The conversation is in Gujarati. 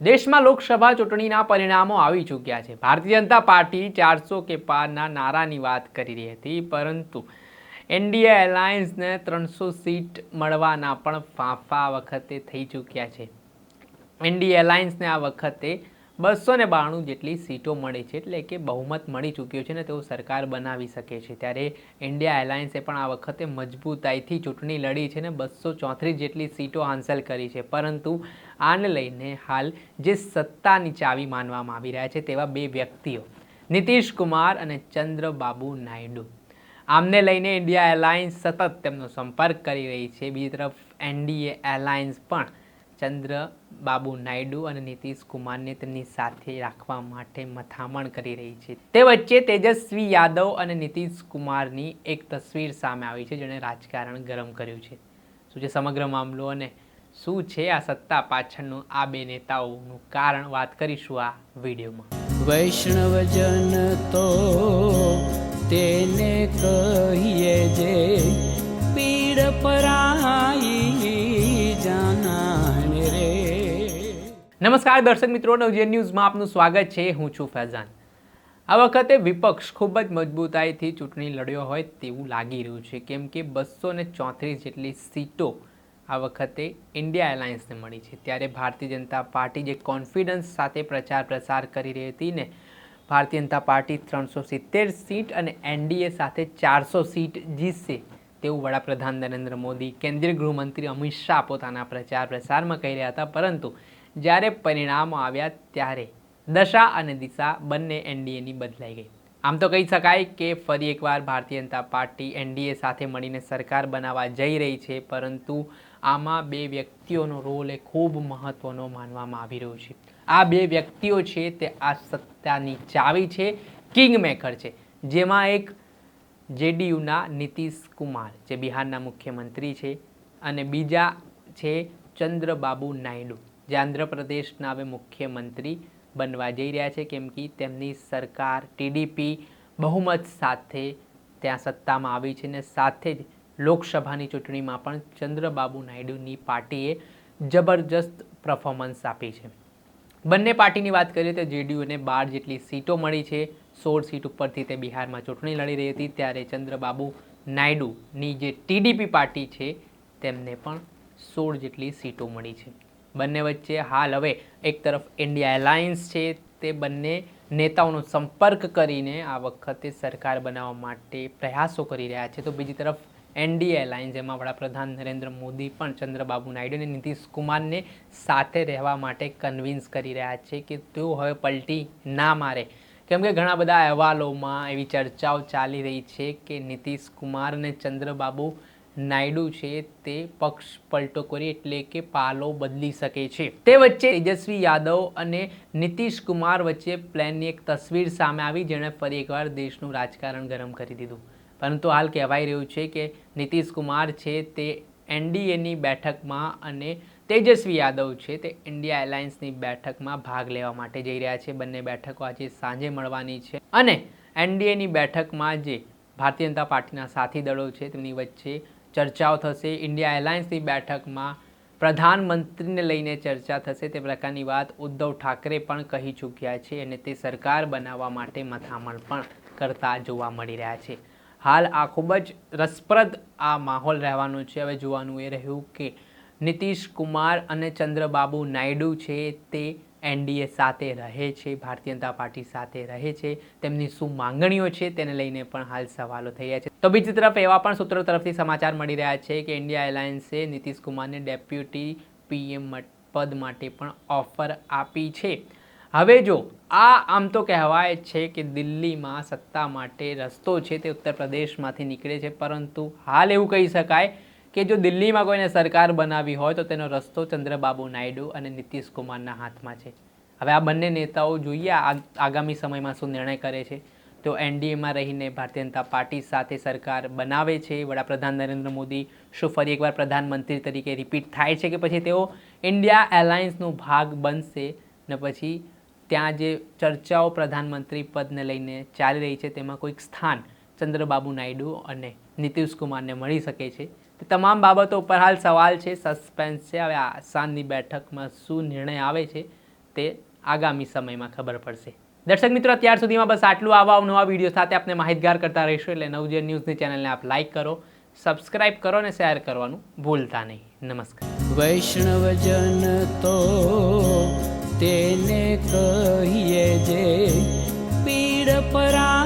દેશમાં લોકસભા ચૂંટણીના પરિણામો આવી ચૂક્યા છે. ભારતીય જનતા પાર્ટી ચારસો કે પારના નારાની વાત કરી રહી હતી, પરંતુ એનડીએ એલાયન્સને ત્રણસો સીટ મળવાના પણ ફાંફા વખતે થઈ ચૂક્યા છે. એનડીએ એલાયન્સને આ વખતે બસો ને બાણું જેટલી સીટો મળી છે, એટલે કે બહુમત મળી ચૂક્યો છે ને તેઓ સરકાર બનાવી શકે છે. ત્યારે ઇન્ડિયા એલાયન્સે પણ આ વખતે મજબૂતાઈથી ચૂંટણી લડી છે ને બસો ચોત્રીસ જેટલી સીટો હાંસલ કરી છે. પરંતુ આને લઈને હાલ જે સત્તાની ચાવી માનવામાં આવી રહ્યા છે તેવા બે વ્યક્તિઓ, નીતિશ કુમાર અને ચંદ્રબાબુ નાયડુ. આમને લઈને ઇન્ડિયા એલાયન્સ સતત તેમનો સંપર્ક કરી રહી છે. બીજી તરફ એનડીએ એલાયન્સ પણ ચંદ્રબાબુ નાયડુ અને નીતિશ કુમારને તેમની સાથે રાખવા માટે મથામણ કરી રહી છે. તે વચ્ચે તેજસ્વી યાદવ અને નીતિશ કુમારની એક તસવીર સામે આવી છે જેણે રાજકારણ ગરમ કર્યું છે. શું છે સમગ્ર મામલો અને શું છે આ સત્તા પાછળનું આ બે નેતાઓનું કારણ? વાત કરીશું આ વિડીયોમાં. વૈષ્ણવજન તો તેને કહીએ જે પીડ પરાઈ નમસ્કાર દર્શક મિત્રો, નવજીવન ન્યૂઝમાં આપનું સ્વાગત છે. હું છું ફૈઝાન. આ વખતે વિપક્ષ ખૂબ જ મજબૂતાઈથી ચૂંટણી લડ્યો હોય તેવું લાગી રહ્યું છે. કેમ કે બસો ને ચોત્રીસ જેટલી સીટો આ વખતે ઇન્ડિયા એલાયન્સને મળી છે. ત્યારે ભારતીય જનતા પાર્ટી જે કોન્ફિડન્સ સાથે પ્રચાર પ્રસાર કરી રહી હતી ને, ભારતીય જનતા પાર્ટી ત્રણસો સિત્તેર સીટ અને એનડીએ સાથે ચારસો સીટ જીતશે તેવું વડાપ્રધાન નરેન્દ્ર મોદી, કેન્દ્રીય ગૃહમંત્રી અમિત શાહ પોતાના પ્રચાર પ્રસારમાં કહી રહ્યા હતા. પરંતુ જ્યારે પરિણામો આવ્યા ત્યારે દશા અને દિશા બંને એનડીએની બદલાઈ ગઈ. આમ તો કહી શકાય કે ફરી એકવાર ભારતીય જનતા પાર્ટી એનડીએ સાથે મળીને સરકાર બનાવવા જઈ રહી છે, પરંતુ આમાં બે વ્યક્તિઓનો રોલ એ ખૂબ મહત્વનો માનવામાં આવી રહ્યો છે. આ બે વ્યક્તિઓ છે તે આ સત્તાની ચાવી છે કિંગ મેકર છે, જેમાં એક જેડીયુના નીતિશ કુમાર જે બિહારના મુખ્યમંત્રી છે અને બીજા છે ચંદ્રબાબુ નાયડુ. જે આંધ્રપ્રદેશના હવે મુખ્યમંત્રી બનવા જઈ રહ્યા છે, કેમ કે તેમની સરકાર ટીડીપી બહુમત સાથે ત્યાં સત્તામાં આવી છે ને સાથે જ લોકસભાની ચૂંટણીમાં પણ ચંદ્રબાબુ નાયડુની પાર્ટીએ જબરજસ્ત પરફોર્મન્સ આપી છે. બંને પાર્ટીની વાત કરીએ તો જેડીયુને બાર જેટલી સીટો મળી છે, સોળ સીટ ઉપરથી તે બિહારમાં ચૂંટણી લડી રહી હતી, ત્યારે ચંદ્રબાબુ નાયડુની જે ટીડીપી પાર્ટી છે, તેમને પણ સોળ જેટલી સીટો મળી છે. બંને વચ્ચે હાલ હવે એક તરફ ઇન્ડિયા એલાયન્સ છે, તે બંને નેતાઓનો સંપર્ક કરીને આ વખતે સરકાર બનાવવા માટે પ્રયાસો કરી રહ્યા છે. તો બીજી તરફ એનડીએ એલાયન્સ જેમાં વડાપ્રધાન નરેન્દ્ર મોદી પણ ચંદ્રબાબુ નાયડુ અને નીતિશ કુમારને સાથે રહેવા માટે કન્વિન્સ કરી રહ્યા છે કે તેઓ હવે પલટી ના મારે. કેમ કે ઘણા બધા અહેવાલોમાં એવી ચર્ચાઓ ચાલી રહી છે કે નીતિશ કુમાર અને ચંદ્રબાબુ નાયડુ છે તે પક્ષ પલટો કરી એટલે કે પાલો બદલી શકે છે. તે વચ્ચે તેજસ્વી યાદવ અને નીતિશ કુમાર વચ્ચે પ્લેનની એક તસવીર સામે આવી જેણે ફરી એકવાર દેશનું રાજકારણ ગરમ કરી દીધું. પરંતુ હાલ કહેવાઈ રહ્યું છે કે નીતિશ કુમાર છે તે એનડીએની બેઠકમાં અને તેજસ્વી યાદવ છે તે ઇન્ડિયા એલાયન્સની બેઠકમાં ભાગ લેવા માટે જઈ રહ્યા છે. બંને બેઠકો આજે સાંજે મળવાની છે અને એનડીએની બેઠકમાં જે ભારતીય જનતા પાર્ટીના સાથી દળો છે તેમની વચ્ચે ચર્ચાઓ થશે. ઇન્ડિયા એરલાઇન્સની બેઠકમાં પ્રધાનમંત્રીને લઈને ચર્ચા થશે. તે પ્રકારની વાત ઉદ્ધવ ઠાકરે પણ કહી ચૂક્યા છે અને તે સરકાર બનાવવા માટે મથામણ પણ કરતા જોવા મળી રહ્યા છે. હાલ આ ખૂબ જ રસપ્રદ આ માહોલ રહેવાનો છે. હવે જોવાનું એ રહ્યું કે નીતિશ કુમાર અને ચંદ્રબાબુ નાયડુ છે તે એનડીએ સાથે રહે છે, ભારતીય જનતા પાર્ટી સાથે રહે છે. તેમની શું માંગણીઓ છે તેને લઈને પણ હાલ સવાલો થઈ રહ્યા છે. તો બીજી તરફ એવા પણ સૂત્રો તરફથી સમાચાર મળી રહ્યા છે કે ઇન્ડિયા એલાયન્સે નીતિશ કુમારને ડેપ્યુટી પીએમ પદ માટે પણ ઓફર આપી છે. હવે જો આ આમ તો કહેવાય છે કે દિલ્હીમાં સત્તા માટે રસ્તો છે તે ઉત્તર પ્રદેશમાંથી નીકળે છે, પરંતુ હાલ એવું કહી શકાય કે જો દિલ્હીમાં કોઈને સરકાર બનાવી હોય તો તેનો રસ્તો ચંદ્રબાબુ નાયડુ અને નીતિશ કુમારના હાથમાં છે. હવે આ બંને નેતાઓ જોઈએ આગામી સમયમાં શું નિર્ણય કરે છે. તો એનડીએમાં રહીને ભારતીય જનતા પાર્ટી સાથે સરકાર બનાવે છે. વડાપ્રધાન નરેન્દ્ર મોદી શું ફરી એકવાર પ્રધાનમંત્રી તરીકે રિપીટ થાય છે કે પછી તેઓ ઇન્ડિયા એલાયન્સનો ભાગ બનશે ને પછી ત્યાં જે ચર્ચાઓ પ્રધાનમંત્રી પદને લઈને ચાલી રહી છે તેમાં કોઈક સ્થાન ચંદ્રબાબુ નાયડુ અને નીતિશ કુમારને મળી શકે છે. તે તમામ બાબતો ઉપર હાલ સવાલ છે સસ્પેન્સ છે. હવે આસામની બેઠકમાં શું નિર્ણય આવે છે તે આગામી સમયમાં ખબર પડશે. દર્શક મિત્રો, અત્યાર સુધીમાં બસ આટલું. આવા નવા વીડિયો સાથે આપણે માહિતગાર કરતા રહીશું એટલે નવજન ન્યૂઝની ચેનલને આપ લાઇક કરો સબસ્ક્રાઇબ કરો અને શેર કરવાનું ભૂલતા નહીં. નમસ્કાર. વૈષ્ણવજન તો તેને કહીએ જે પીડ પરા